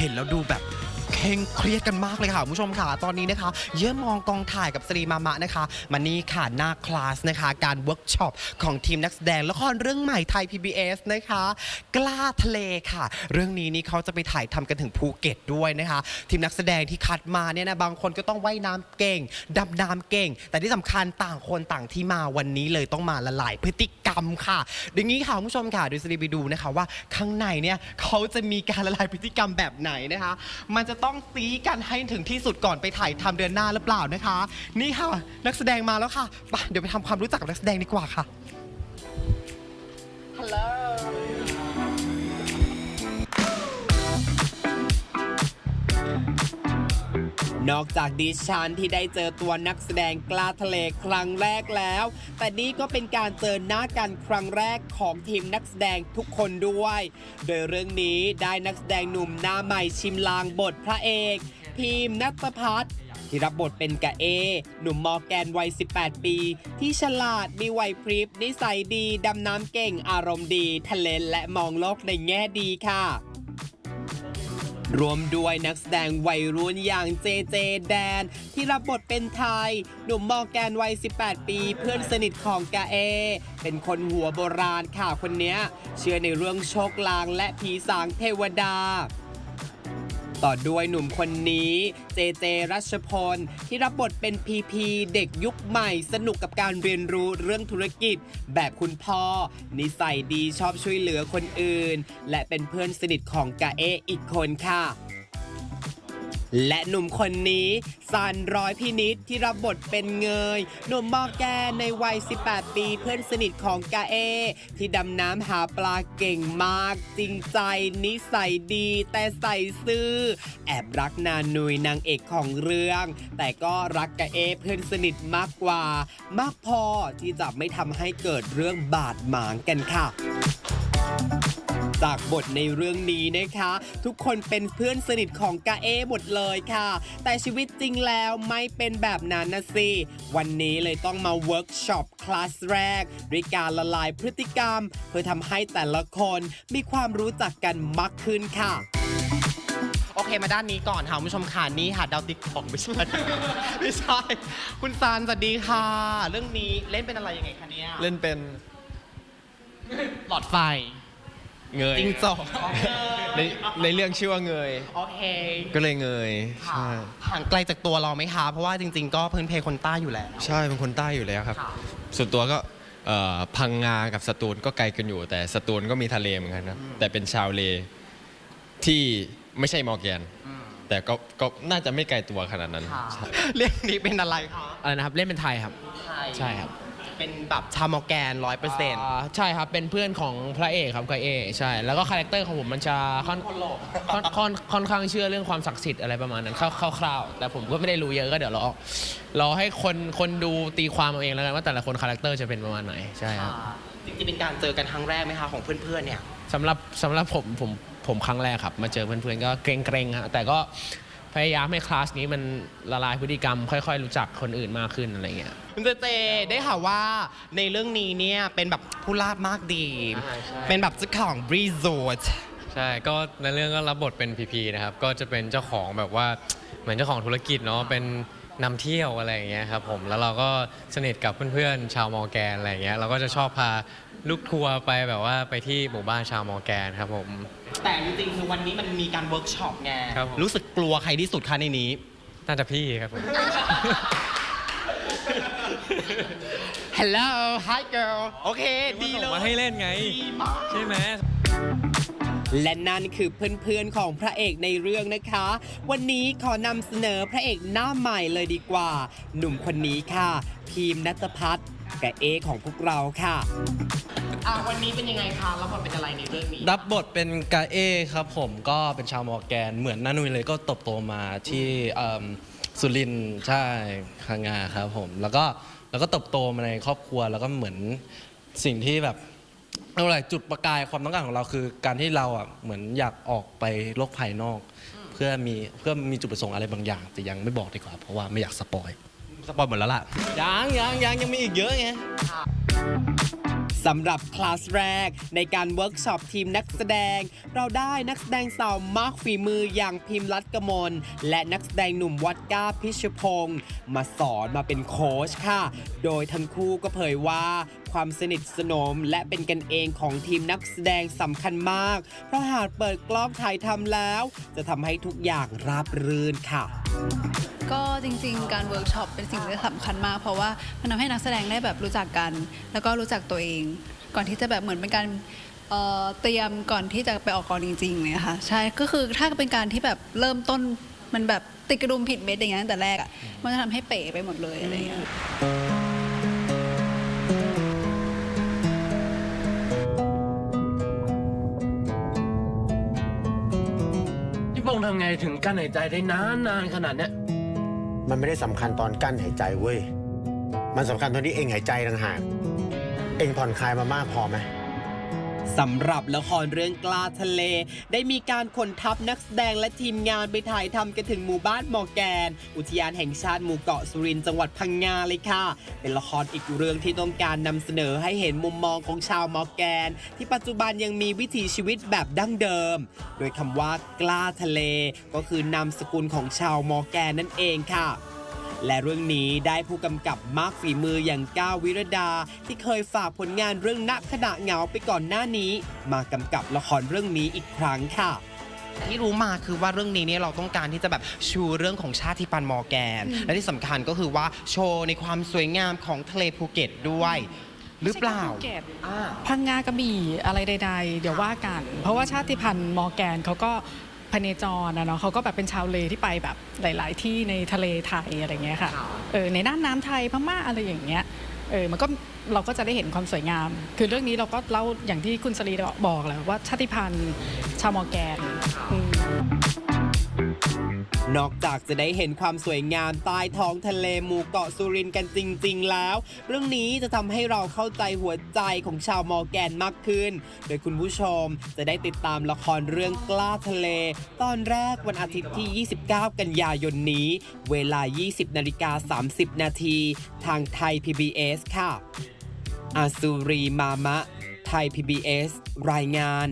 เห็นแล้วดูแบบ เคร่งเครียดกันมากเลยค่ะคุณผู้ชมค่ะ ตอนนี้นะคะ เยี่ยมมองกองถ่ายกับสรีมามะนะคะมานี่ค่ะหน้าคลาสนะคะ การเวิร์กช็อปของทีมนักแสดงละครเรื่องใหม่ไทย PBS นะคะ กล้าทะเลค่ะ เรื่องนี้นี่เขาจะไปถ่ายทำกันถึงภูเก็ตด้วยนะคะ ทีมนักแสดงที่คัดมาเนี่ยนะบางคนก็ต้องว่ายน้ำเก่งดำน้ำเก่ง แต่ที่สำคัญต่างคนต่างที่มาวันนี้เลยต้องมาละลายพฤติกรรมค่ะดังนี้ค่ะคุณผู้ชมค่ะดูสรีไปดูนะคะว่าข้างในเนี่ยเขาจะมีการละลายพฤติกรรมแบบไหนนะคะ มันจะต้อง้องซีกันให้ถึงที่สุดก่อนไปถ่ายทำเดือนหน้าหรือเปล่านะคะ นี่ค่ะ นักแสดงมาแล้วค่ะไปเดี๋ยวไปทำความรู้จักกับนักแสดงดีกว่าค่ะฮั นอกจากดิฉันที่ได้เจอตัวนักแสดงกล้าทะเลครั้งแรกแล้ว แต่นี่ก็เป็นการเจอหน้ากันครั้งแรกของทีมนักแสดงทุกคนด้วย โดยเรื่องนี้ได้นักแสดงหนุ่มหน้าใหม่ชิมลางบทพระเอกพีมนัทพัฒน์ที่รับบทเป็นกะเอ หนุ่มมอแกนวัย 18 ปี ที่ฉลาดมีไหวพริบนิสัยดี ดำน้ำเก่งอารมณ์ดี ทะเลนและมองโลกในแง่ดีค่ะ รวมด้วยนักแสดงวัยรุ่นอย่างเจเจแดน ที่รับบทเป็นไทย หนุ่มมอแกนวัย 18 ปี เพื่อนสนิทของกาเอ เป็นคนหัวโบราณค่ะคนนี้เชื่อในเรื่องโชคลางและผีสางเทวดา ต่อด้วยหนุ่มคนนี้เจเจรัชพลที่รับบทเป็นพีพีเด็กยุคใหม่ สนุกกับการเรียนรู้เรื่องธุรกิจ แบบคุณพ่อ นิสัยดีชอบช่วยเหลือคนอื่น และเป็นเพื่อนสนิทของกาเออีกคนค่ะ และหนุ่มคนนี้ซันร้อยพินิษที่รับบทเป็นเงย หนุ่มมอแกนในวัย 18 ปีเพื่อนสนิทของกาเอ ที่ดำน้ำหาปลาเก่งมาก จริงใจ นิสัยดี แต่ใส่ซื่อ แอบรักนานุยนางเอกของเรื่อง แต่ก็รักกาเอเพื่อนสนิทมากกว่า มากพอที่จะไม่ทำให้เกิดเรื่องบาดหมางกันค่ะ จากบทในเรื่องนี้นะคะ ทุกคนเป็นเพื่อนสนิทของกาเอหมดเลยค่ะ แต่ชีวิตจริงแล้วไม่เป็นแบบนั้นนะสิ วันนี้เลยต้องมาเวิร์กช็อปคลาสแรก ด้วยการละลายพฤติกรรม เพื่อทำให้แต่ละคนมีความรู้จักกันมากขึ้นค่ะโอเคมาด้านนี้ก่อนค่ะคุณผู้ชมค่ะนี่ค่ะดาวติ๊กของไม่ใช่ไม่ใช่ คุณซานสวัสดีค่ะ เรื่องนี้เล่นเป็นอะไรยังไงคะเนี่ยเล่นเป็นหลอดไฟ เงยจริงจอกในในเรื่องชื่อว่าเงย โอเคก็เลยเงยค่ะใช่ห่างไกลจากตัวเราไหมคะเพราะว่าจริง ๆ ก็พื้นเพคนใต้อยู่แล้ว ใช่เป็นคนใต้อยู่แล้วครับ ค่ะ ส่วนตัวก็เอ่อพังงากับสตูลก็ไกลกันอยู่ แต่สตูลก็มีทะเลเหมือนกันนะแต่เป็นชาวเลที่ไม่ใช่มอร์แกน แต่ก็ก็น่าจะไม่ไกลตัวขนาดนั้นค่ะ ใช่เรื่องนี้เป็นอะไรคะอะไรนะครับเล่นเป็นไทยครับ ใช่ครับ เป็นแบบชาวมอร์แกนร้อยเปอร์เซ็นต์อ่าใช่ครับ เป็นเพื่อนของพระเอกครับกบเอใช่ แล้วก็คาแรคเตอร์ของผมมันจะค่อนคนหลบค่อนค่อนค่อนข้างเชื่อเรื่องความศักดิ์สิทธิ์อะไรประมาณนั้นคร่าวคร่าวๆ แต่ผมก็ไม่ได้รู้เยอะก็เดี๋ยวรอรอให้คนคนดูตีความเอาเองแล้วกันว่าแต่ละคนคาแรคเตอร์จะเป็นประมาณไหนใช่ครับจริงๆเป็นการเจอกันครั้งแรกไหมคะของเพื่อนๆเนี่ยสำหรับสำหรับผมผมผมครั้งแรกครับ มาเจอเพื่อนๆก็เกรงๆฮะแต่ก็ พยายามให้คลาสนี้มันละลายพฤติกรรม ค่อยๆ รู้จักคนอื่นมากขึ้นอะไรเงี้ย คุณเจเจได้ข่าวว่าในเรื่องนี้เนี่ยเป็นแบบผู้ลาบมากดี อ่าใช่ เป็นแบบเจ้าของรีสอร์ท ใช่ก็ในเรื่องก็รับบทเป็นพีพีนะครับ ก็จะเป็นเจ้าของแบบว่าเหมือนเจ้าของธุรกิจเนาะเป็นนำเที่ยวอะไรอย่างเงี้ยครับผมแล้วเราก็สนิทกับเพื่อนๆชาวมอร์แกนอะไรอย่างเงี้ยเราก็จะชอบพา ลูกทัวร์ไปแบบว่าไปที่หมู่บ้านชาวมอร์แกนครับผม แต่จริงๆคือวันนี้มันมีการเวิร์กช็อปไงครับผม รู้สึกกลัวใครที่สุดคะในนี้ น่าจะพี่ครับผม Hello Hi girl โอเค ดีเลยมาให้เล่นไง ดีมาก ใช่ไหม และนั่นคือเพื่อนๆของพระเอกในเรื่องนะคะ วันนี้ขอนำเสนอพระเอกหน้าใหม่เลยดีกว่า หนุ่มคนนี้ค่ะ พีมนัทพัฒน์กับเอของพวกเราค่ะอะ วันนี้เป็นยังไงคะแล้วมันเป็นอะไรในเรื่องนี้รับบทเป็นกาเอครับผมก็เป็นชาวมอร์แกน เหมือนนานุยเลยก็เติบโตมาที่เอิ่มสุรินทร์ใช่คังงาครับผม แล้วก็แล้วก็เติบโตมาในครอบครัวแล้วก็เหมือนสิ่งที่แบบ เอาอะไรจุดประกายความต้องการของเราคือ การที่เราอะเหมือนอยากออกไปโลกภายนอก เพื่อมีเพื่อมีจุดประสงค์อะไรบางอย่าง แต่ยังไม่บอกดีกว่า เพราะว่าไม่อยากสปอยสปอยหมดแล้วล่ะยังยังยังยังมีอีกเยอะไง สำหรับคลาสแรกในการเวิร์กช็อปทีมนักแสดง เราได้นักแสดงสาวมากฝีมืออย่างพิมพ์รัตกมล และนักแสดงหนุ่มวัดก้าพิชพงศ์มาสอนมาเป็นโค้ชค่ะ โดยทั้งคู่ก็เผยว่าความสนิทสนมและเป็นกันเองของทีมนักแสดงสำคัญมาก เพราะหากเปิดกล้องถ่ายทำแล้ว จะทำให้ทุกอย่างราบรื่นค่ะก็จริงๆ การเวิร์กช็อปเป็นสิ่งที่สำคัญมาก เพราะว่ามันทำให้นักแสดงได้แบบรู้จักกัน แล้วก็รู้จักตัวเอง ก่อนที่จะแบบเหมือนเป็นการเอ่อเตรียมก่อนที่จะไปออกกองจริงๆเนี่ยค่ะใช่ก็คือถ้าเป็นการที่แบบเริ่มต้นมันแบบติดกระดุมผิดเม็ดอย่างนั้นตั้งแต่แรกอะมันจะทำให้เป๋ไปหมดเลยอะไรอย่างเงี้ย พี่โป้งทำไงถึงกั้นหายใจได้นานนานๆขนาดเนี้ยมันไม่ได้สำคัญตอนกั้นหายใจเว้ย มันสำคัญตอนที่เองหายใจต่างหาก เองผ่อนคลายมามากพอไหมสำหรับละครเรื่องกล้าทะเล ได้มีการขนทัพนักแสดงและทีมงานไปถ่ายทำกันถึงหมู่บ้านมอแกน อุทยานแห่งชาติหมู่เกาะสุรินทร์จังหวัดพังงาเลยค่ะ เป็นละครอีกเรื่องที่ต้องการนำเสนอให้เห็นมุมมองของชาวมอแกน ที่ปัจจุบันยังมีวิถีชีวิตแบบดั้งเดิม โดยคำว่ากล้าทะเล ก็คือนามสกุลของชาวมอแกนนั่นเองค่ะ และเรื่องนี้ได้ผู้กำกับมากฝีมืออย่างก้าววิรดา ที่เคยฝากผลงานเรื่องณขณะเหงาไปก่อนหน้านี้ มากำกับละครเรื่องนี้อีกครั้งค่ะที่รู้มาคือว่าเรื่องนี้เนี่ยเราต้องการที่จะแบบชูเรื่องของชาติพันธุ์มอร์แกน และที่สำคัญก็คือว่าโชว์ในความสวยงามของทะเลภูเก็ตด้วย หรือเปล่าภูเก็ตอ่าพังงากระบี่อะไรใด ๆ เดี๋ยวว่ากัน เพราะว่าชาติพันธุ์มอร์แกนเขาก็ พเนจรนะเนาะเขาก็แบบเป็นชาวเลที่ไปแบบหลาย ๆ ที่ในทะเลไทยอะไรเงี้ยค่ะเออในน่านน้ำไทยพม่าอะไรอย่างเงี้ยเออมันก็เราก็จะได้เห็นความสวยงาม คือเรื่องนี้เราก็เล่าอย่างที่คุณสรีบอกแหละว่าชาติพันธุ์ชาวมอร์แกนอืม นอกจากจะได้เห็นความสวยงามใต้ท้องทะเลหมู่เกาะสุรินทร์กันจริง ๆ แล้ว เรื่องนี้จะทำให้เราเข้าใจหัวใจของชาวมอร์แกนมากขึ้น โดยคุณผู้ชมจะได้ติดตามละครเรื่องกล้าทะเล ตอนแรกวันอาทิตย์ที่ 29 กันยายนนี้ เวลา 20นาฬิกา30 นาทีทางไทย PBS ค่ะอาซูรีมามะ ไทย PBS รายงาน